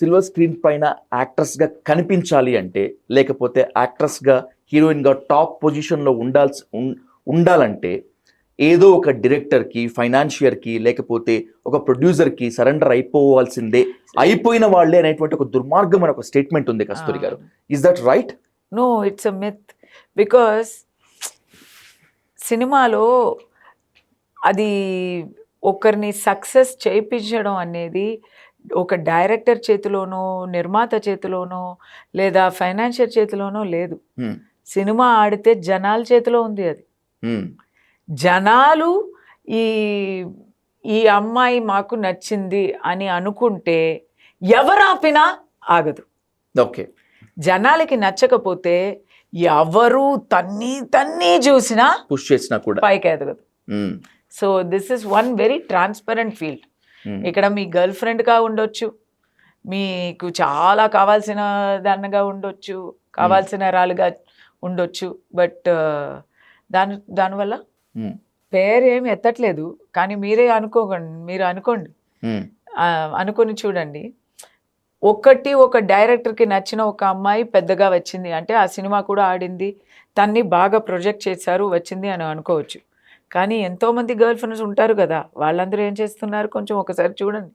Silver screen పైన యాక్ట్రెస్గా కనిపించాలి అంటే లేకపోతే యాక్ట్రెస్గా హీరోయిన్గా టాప్ పొజిషన్లో ఉండాల్సి ఉండాలంటే ఏదో ఒక డైరెక్టర్కి ఫైనాన్షియర్కి లేకపోతే ఒక ప్రొడ్యూసర్కి సరెండర్ అయిపోవాల్సిందే అయిపోయిన వాళ్ళే అనేటువంటి ఒక దుర్మార్గమైన ఒక స్టేట్మెంట్ ఉంది Kasturi garu. Is that right no it's a myth because సినిమాలో అది ఒకరిని సక్సెస్ చేయించడం అనేది ఒక డైరెక్టర్ చేతిలోనో నిర్మాత చేతిలోనో లేదా ఫైనాన్షియర్ చేతిలోనో లేదు. సినిమా ఆడితే జనాల చేతిలో ఉంది అది. జనాలు ఈ ఈ అమ్మాయి మాకు నచ్చింది అని అనుకుంటే ఎవరు ఆపినా ఆగదు. ఓకే. జనాలకి నచ్చకపోతే ఎవరు తన్ని తన్ని చూసినా పుష్ చేసినా కూడా. పైకి ఎదగదు. So this is one very transparent field. ఇక్కడ మీ గర్ల్ ఫ్రెండ్గా ఉండొచ్చు. మీకు చాలా కావాల్సిన దాన్నగా ఉండొచ్చు. కావాల్సిన రాలుగా ఉండొచ్చు. బట్ దాని దానివల్ల Hmm. పేరు ఏమి ఎత్తట్లేదు. కానీ మీరే అనుకోకండి మీరు అనుకోండి. Hmm. అనుకొని చూడండి. ఒకటి ఒక డైరెక్టర్కి నచ్చిన ఒక అమ్మాయి పెద్దగా వచ్చింది. అంటే ఆ సినిమా కూడా ఆడింది. తన్ని బాగా ప్రొజెక్ట్ చేశారు వచ్చింది అని అనుకోవచ్చు. కానీ ఎంతోమంది గర్ల్ ఫ్రెండ్స్ ఉంటారు కదా వాళ్ళందరూ ఏం చేస్తున్నారు? కొంచెం ఒకసారి చూడండి.